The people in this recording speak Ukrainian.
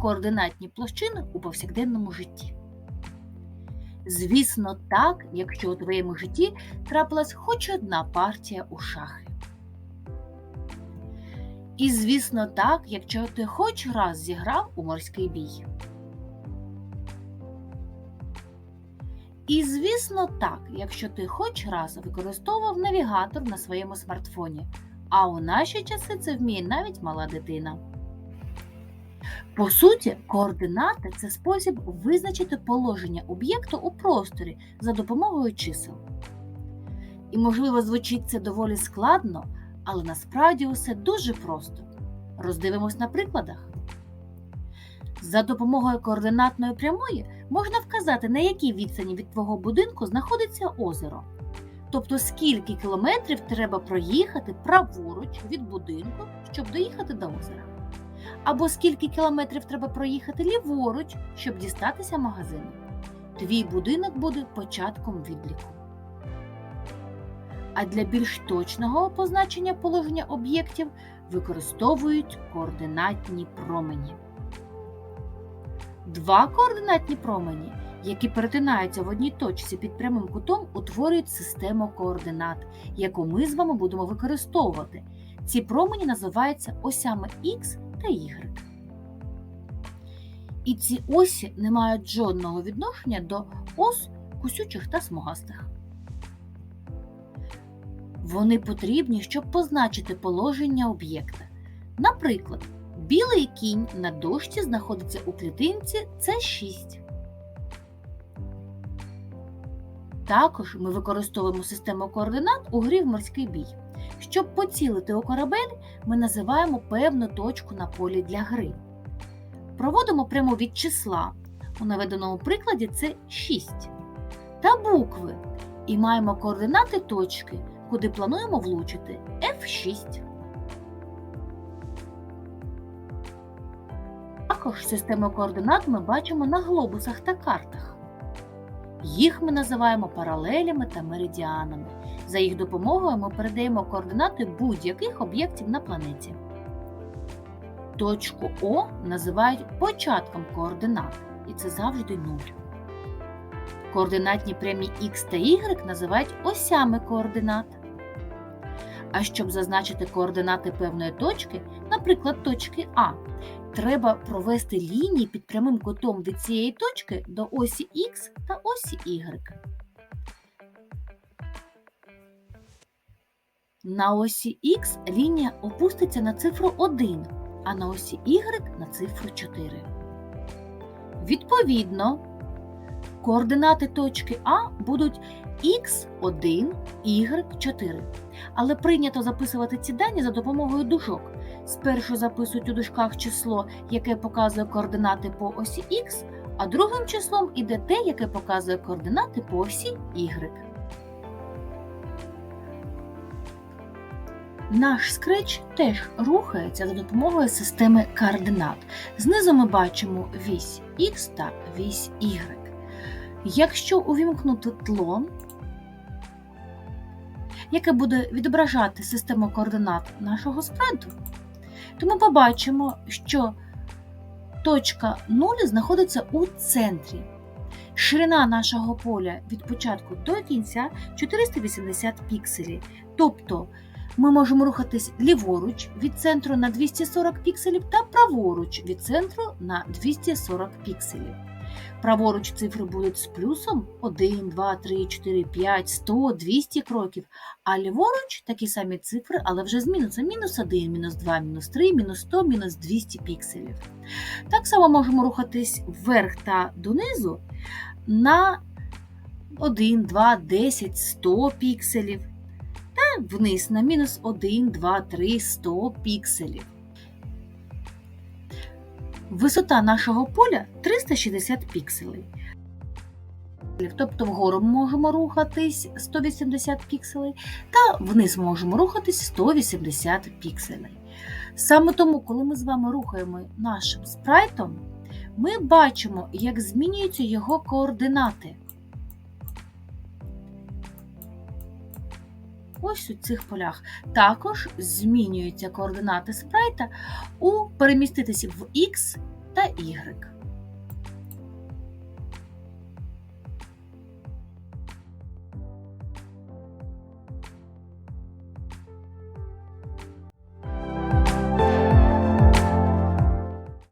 координатні площини у повсякденному житті? Звісно, так, якщо у твоєму житті трапилась хоч одна партія у шахи. І, звісно, так, якщо ти хоч раз зіграв у морський бій. І, звісно, так, якщо ти хоч раз використовував навігатор на своєму смартфоні, а у наші часи це вміє навіть мала дитина. По суті, координати це спосіб визначити положення об'єкту у просторі за допомогою чисел. І, можливо, звучить це доволі складно, але насправді усе дуже просто. Роздивимось на прикладах. За допомогою координатної прямої можна вказати, на якій відстані від твого будинку знаходиться озеро. Тобто, скільки кілометрів треба проїхати праворуч від будинку, щоб доїхати до озера. Або скільки кілометрів треба проїхати ліворуч, щоб дістатися магазину. Твій будинок буде початком відліку. А для більш точного позначення положення об'єктів використовують координатні промені. Два координатні промені, які перетинаються в одній точці під прямим кутом, утворюють систему координат, яку ми з вами будемо використовувати. Ці промені називаються осями Х та Y. І ці осі не мають жодного відношення до ос кусючих та смугастих. Вони потрібні, щоб позначити положення об'єкта. Наприклад, білий кінь на дошці знаходиться у клітинці С6. Також ми використовуємо систему координат у грі в морський бій. Щоб поцілити у корабель, ми називаємо певну точку на полі для гри. Проводимо прямо від числа. У наведеному прикладі це 6. Та букви. І маємо координати точки, куди плануємо влучити F6. Також систему координат ми бачимо на глобусах та картах. Їх ми називаємо паралелями та меридіанами. За їх допомогою ми передаємо координати будь-яких об'єктів на планеті. Точку О називають початком координат, і це завжди 0. Координатні прямі Х та Y називають осями координат. А щоб зазначити координати певної точки, наприклад, точки А, треба провести лінії під прямим кутом від цієї точки до осі Х та осі Y. На осі Х лінія опуститься на цифру 1, а на осі Y на цифру 4. Відповідно, координати точки А будуть Х1, Y4. Але прийнято записувати ці дані за допомогою дужок. Спершу записують у дужках число, яке показує координати по осі Х, а другим числом іде те, яке показує координати по осі Y. Наш скреч теж рухається за допомогою системи координат. Знизу ми бачимо вісь Х та вісь Y. Якщо увімкнути тло, яке буде відображати систему координат нашого спринту, то ми побачимо, що точка 0 знаходиться у центрі. Ширина нашого поля від початку до кінця 480 пікселів. Тобто ми можемо рухатись ліворуч від центру на 240 пікселів та праворуч від центру на 240 пікселів. Праворуч цифри будуть з плюсом 1, 2, 3, 4, 5, 100, 200 кроків, а ліворуч такі самі цифри, але вже з мінусом мінус 1, мінус 2, мінус 3, мінус 100, мінус 200 пікселів. Так само можемо рухатись вверх та донизу на 1, 2, 10, 100 пікселів та вниз на мінус 1, 2, 3, 100 пікселів. Висота нашого поля 360 пікселей. Тобто вгору можемо рухатись 180 пікселей, та вниз можемо рухатись 180 пікселей. Саме тому, коли ми з вами рухаємо нашим спрайтом, ми бачимо, як змінюються його координати. Ось у цих полях. Також змінюються координати спрайта у переміститися в X та Y.